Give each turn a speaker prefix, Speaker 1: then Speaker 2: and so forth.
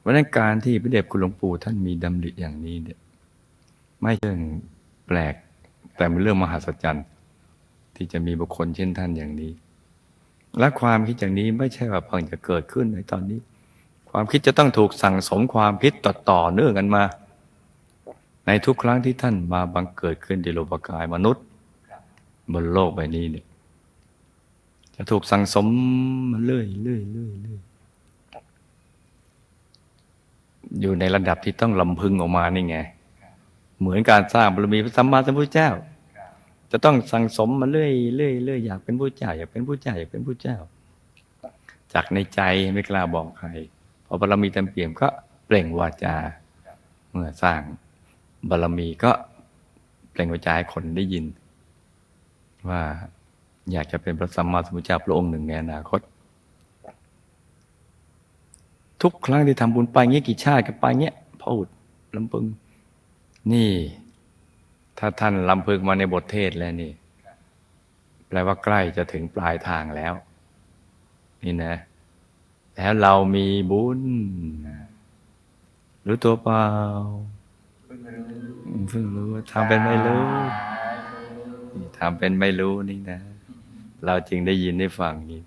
Speaker 1: เพราะนั้นการที่พระเดชคุณหลวงปู่ท่านมีดำริอย่างนี้เนี่ยไม่ใช่เรื่องแปลก แต่เป็นเรื่องมหัศจรรย์ ที่จะมีบุคคลเช่นท่านอย่างนี้ และความคิดอย่างนี้ไม่ใช่ว่าเพิ่งจะเกิดขึ้นในตอนนี้ ความคิดจะต้องถูกสั่งสมความคิดต่อต่อเนื่องกันมา ในทุกครั้งที่ท่านมาบังเกิดขึ้นในโลกกายมนุษย์ บนโลกใบนี้เนี่ยจะถูกสั่งสมมาเรื่อยเรื่อยเรื่อยเรื่อย อยู่ในระดับที่ต้องลำพึงออกมานี่ไง เหมือนการสร้างบารมีพระสัมมาสัมพุทธเจ้า จะต้องสั่งสมมาเรื่อยเรื่อยเรื่อยอยากเป็นผู้เจ้าอยากเป็นผู้เจ้าอยากเป็นผู้เจ้า จากในใจไม่กล้าบอกใครพอบารมีเต็มเปี่ยมก็เปล่งวาจา เมื่อสร้างบารมีก็เปล่งวาจาให้คนได้ยิน ว่าอยากจะเป็นพระสัมมาสัมพุทธเจ้าพระองค์หนึ่งในอนาคต ทุกครั้งที่ทำบุญไปเงี้ยกี่ชาติก็ไปเงี้ยพูดลำพึง นี่ ถ้าท่านลำพึงมาในบทเทศแล้วนี่ แปลว่าใกล้จะถึงปลายทางแล้ว นี่นะ แล้วเรามีบุญรู้ตัวเปล่าเพิ่งรู้ทำเป็นไม่รู้ทำเป็นไม่รู้นี่นะ เราจึงได้ยินได้ฟังนี่